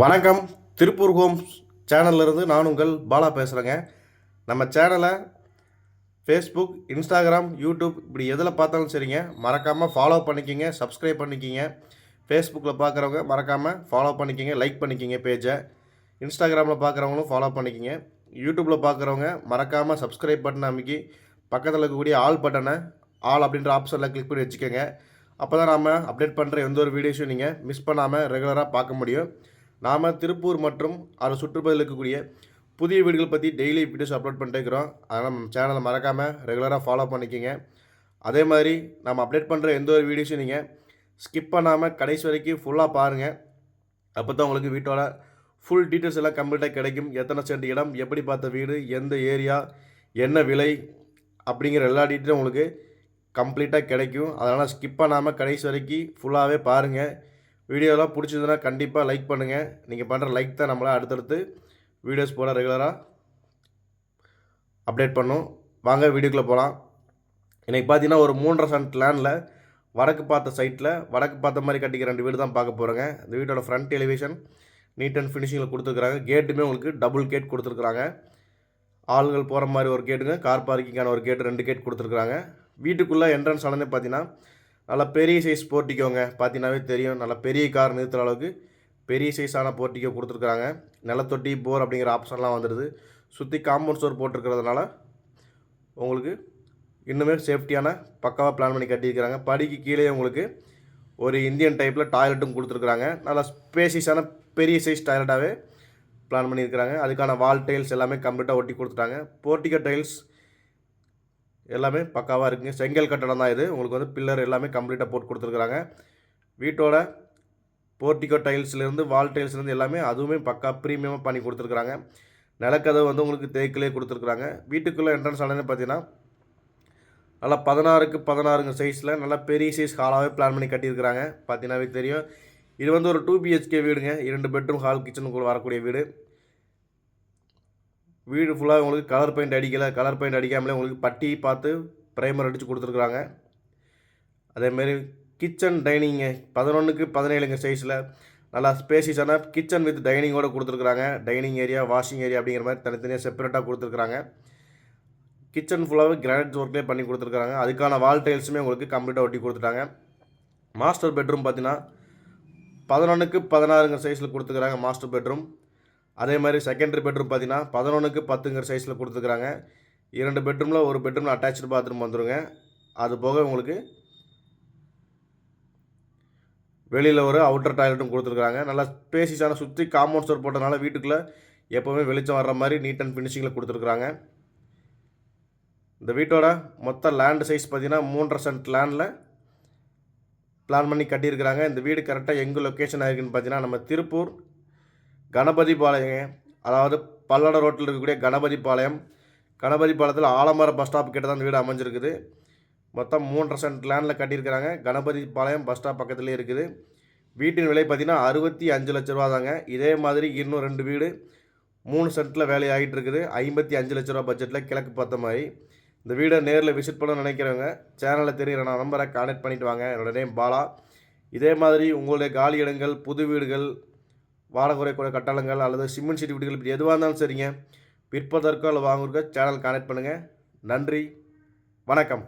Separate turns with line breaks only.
வணக்கம். திருப்பூர் ஹோம்ஸ் சேனல்லேருந்து நான் உங்கள் பாலா பேசுகிறேங்க நம்ம சேனலை ஃபேஸ்புக் இன்ஸ்டாகிராம் யூடியூப் இப்படி எதில் பார்த்தாலும் சரிங்க. மறக்காமல் ஃபாலோ பண்ணிக்கிங்க சப்ஸ்கிரைப் பண்ணிக்கிங்க. ஃபேஸ்புக்கில் பார்க்குறவங்க மறக்காமல் ஃபாலோ பண்ணிக்கிங்க லைக் பண்ணிக்கிங்க பேஜை இன்ஸ்டாகிராமில் பார்க்குறவங்களும் ஃபாலோ பண்ணிக்கிங்க. யூடியூப்பில் பார்க்குறவங்க மறக்காமல் சப்ஸ்கிரைப் பட்டன் அமைக்கி பக்கத்தில் இருக்கக்கூடிய ஆல் பட்டனை ஆல் அப்படின்ற ஆப்ஷனில் கிளிக் பண்ணி வச்சுக்கோங்க. அப்போ தான் நாம் அப்டேட் பண்ணுற எந்த ஒரு வீடியோஸும் நீங்கள் மிஸ் பண்ணாமல் ரெகுலராக பார்க்க முடியும். நாம் திருப்பூர் மற்றும் அதை சுற்றுப்பகுதியில் இருக்கக்கூடிய புதிய வீடுகள் பற்றி டெய்லி வீடியோஸ் அப்லோட் பண்ணிட்டே இருக்கிறோம் அதனால் நம்ம சேனலை மறக்காமல் ரெகுலராக ஃபாலோ பண்ணிக்கோங்க. அதே மாதிரி நம்ம அப்டேட் பண்ணுற எந்த ஒரு வீடியோஸும் நீங்கள் ஸ்கிப் பண்ணாமல் கடைசி வரைக்கும் ஃபுல்லாக பாருங்கள் அப்போ தான் உங்களுக்கு வீட்டோட ஃபுல் டீட்டெயில்ஸ் எல்லாம் கம்ப்ளீட்டாக கிடைக்கும். எத்தனை சென்ட் இடம் எப்படி பார்த்த வீடு எந்த ஏரியா என்ன விலை அப்படிங்கிற எல்லா டீட்டெயிலும் உங்களுக்கு கம்ப்ளீட்டாக கிடைக்கும். அதனால் ஸ்கிப் பண்ணாமல் கடைசி வரைக்கும் ஃபுல்லாகவே பாருங்கள் வீடியோலாம் பிடிச்சதுன்னா கண்டிப்பாக லைக் பண்ணுங்கள் நீங்கள் பண்ணுற லைக் தான் நம்மளை அடுத்தடுத்து வீடியோஸ் போட ரெகுலராக அப்டேட் பண்ணும். வாங்க வீடியோக்குள்ளே போகலாம் இன்றைக்கி பார்த்தீங்கன்னா ஒரு மூன்றரை சென்ட் லேண்டில் வடக்கு பார்த்த சைட்டில் வடக்கு பார்த்த மாதிரி கட்டிக்கிற ரெண்டு வீடு தான் பார்க்க போகிறோங்க இந்த வீட்டோட ஃப்ரண்ட் எலிவேஷன் நீட் அண்ட் ஃபினிஷிங்கில் கொடுத்துருக்குறாங்க. கேட்டுமே உங்களுக்கு டபுள் கேட் கொடுத்துருக்குறாங்க. ஆள்கள் போகிற மாதிரி ஒரு கேட்டுங்க கார் பார்க்கிங்கான ஒரு கேட்டு ரெண்டு கேட் கொடுத்துருக்குறாங்க. வீட்டுக்குள்ளே என்ட்ரன்ஸ் ஆனதே பார்த்தீங்கன்னா நல்லா பெரிய சைஸ் போர்ட்டிக்கோங்க. பார்த்தீங்கன்னாவே தெரியும். நல்லா பெரிய கார் நிறுத்துகிற அளவுக்கு பெரிய சைஸான போர்ட்டிக்கோ கொடுத்துருக்குறாங்க. நிலத்தொட்டி போர் அப்படிங்கிற ஆப்ஷன்லாம் வந்துடுது. சுற்றி காம்பவுண்ட் ஸ்டோர் போட்டிருக்கிறதுனால உங்களுக்கு இன்னுமே சேஃப்டியான பக்காவாக பிளான் பண்ணி கட்டியிருக்கிறாங்க. படிக்கு கீழே உங்களுக்கு ஒரு இந்தியன் டைப்பில் டாய்லெட்டும் கொடுத்துருக்குறாங்க. நல்லா ஸ்பேசியஸான பெரிய சைஸ் டாய்லெட்டாகவே பிளான் பண்ணியிருக்கிறாங்க. அதுக்கான வால் டைல்ஸ் எல்லாமே கம்ப்ளீட்டாக ஒட்டி கொடுத்துட்டாங்க. போர்ட்டிகோ டைல்ஸ் எல்லாமே பக்காவாக இருக்குங்க. செங்கல் கட்டடம் தான் இது. உங்களுக்கு வந்து பில்லர் எல்லாமே கம்ப்ளீட்டாக போட்டு கொடுத்துருக்குறாங்க. வீட்டோட போர்ட்டிகோ டைல்ஸ்லேருந்து வால் டைல்ஸ்லேருந்து எல்லாமே அதுவுமே பக்கா ப்ரீமியமாக பண்ணி கொடுத்துருக்குறாங்க. நிலக்கதவு வந்து உங்களுக்கு தேக்கிலே கொடுத்துருக்குறாங்க. வீட்டுக்குள்ளே என்ட்ரன்ஸ் ஆனது பார்த்தீங்கன்னா நல்லா பதினாறுக்கு பதினாறுங்க சைஸில் நல்லா பெரிய சைஸ் ஹாலாகவே பிளான் பண்ணி கட்டியிருக்கிறாங்க. பார்த்தீங்கன்னாவே தெரியும். இது வந்து ஒரு டூ பிஹெச்கே வீடுங்க. இரண்டு பெட்ரூம் ஹால் கிச்சனுக்குள்ளே வரக்கூடிய வீடு. வீடு ஃபுல்லாக உங்களுக்கு கலர் பெயிண்ட் அடிக்கலை கலர் பெயிண்ட் அடிக்காமலே உங்களுக்கு பட்டி பார்த்து ப்ரைமர் அடித்து கொடுத்துருக்குறாங்க. அதேமாரி கிச்சன் டைனிங்கு பதினொன்றுக்கு பதினேழுங்க சைஸில் நல்லா ஸ்பேசியஸான கிச்சன் வித் டைனிங்கோடு கொடுத்துருக்குறாங்க. டைனிங் ஏரியா வாஷிங் ஏரியா அப்படிங்கிற மாதிரி தனித்தனியாக செப்பரேட்டாக கொடுத்துருக்குறாங்க. கிச்சன் ஃபுல்லாகவே கிரானைட் ஒர்க்லேயே பண்ணி கொடுத்துருக்குறாங்க. அதுக்கான வால் டைல்ஸுமே உங்களுக்கு கம்ப்ளீட்டாக ஒட்டி கொடுத்துட்டாங்க. மாஸ்டர் பெட்ரூம் பார்த்தீங்கன்னா பதினொன்றுக்கு பதினாறுங்க சைஸில் கொடுத்துருக்குறாங்க மாஸ்டர் பெட்ரூம் அதே மாதிரி செகண்டரி பெட்ரூம் பார்த்தீங்கன்னா பதினொன்றுக்கு பத்துங்கிற சைஸில் கொடுத்துருக்குறாங்க. இரண்டு பெட்ரூமில் ஒரு பெட்ரூமில் அட்டாச்சு பாத்ரூம் வந்துருங்க. அது போக உங்களுக்கு வெளியில் ஒரு அவுட்டர் டாய்லெட்டும் கொடுத்துருக்குறாங்க. நல்லா ஸ்பேசிஸான சுற்றி காம்பவுண்ட் ஸ்டோர் போட்டதுனால வீட்டுக்குள்ளே எப்போவுமே வெளிச்சம் வர்ற மாதிரி நீட் அண்ட் ஃபினிஷிங்கில் கொடுத்துருக்குறாங்க. இந்த வீட்டோட மொத்த லேண்டு சைஸ் பார்த்தீங்கன்னா மூன்றரை சென்ட் லேண்டில் பிளான் பண்ணி கட்டியிருக்கிறாங்க. இந்த வீடு கரெக்டாக எங்கே லொக்கேஷன் ஆகிருக்குன்னு பார்த்தீங்கன்னா நம்ம திருப்பூர் கணபதிபாளையம் அதாவது பல்லட ரோட்டில் இருக்கக்கூடிய கணபதி பாளையம் கணபதி பாளையத்தில் ஆலமர பஸ் ஸ்டாப் கிட்ட தான் வீடு அமைஞ்சிருக்குது. மொத்தம் மூன்றரை சென்ட் லேண்டில் கட்டியிருக்கிறாங்க. கணபதி பாளையம் பஸ் ஸ்டாப் பக்கத்துலேயே இருக்குது. வீட்டின் விலை பார்த்திங்கன்னா அறுபத்தி அஞ்சு லட்ச ரூபா தாங்க. இதே மாதிரி இன்னும் ரெண்டு வீடு மூணு சென்ட்டில் வேலை ஆகிட்டு இருக்குது. ஐம்பத்தி அஞ்சு லட்ச ரூபா பட்ஜெட்டில் கிழக்கு பார்த்த மாதிரி. இந்த வீடை நேரில் விசிட் பண்ண நினைக்கிறவங்க சேனலில் தெரிகிற நான் நம்பரை கான்டெக்ட் பண்ணிவிட்டு வாங்க. என்னோட நேம் பாலா. இதே மாதிரி உங்களுடைய காலி இடங்கள் புது வீடுகள் வாடகை கூட கட்டணங்கள் அல்லது சிமெண்ட் சீட்டு வீடுகள் இப்படி எதுவாக இருந்தாலும் சரிங்க. விற்பதற்கோ அல்லது வாங்குறதுக்கோ சேனல் கனெக்ட் பண்ணுங்கள் நன்றி. வணக்கம்.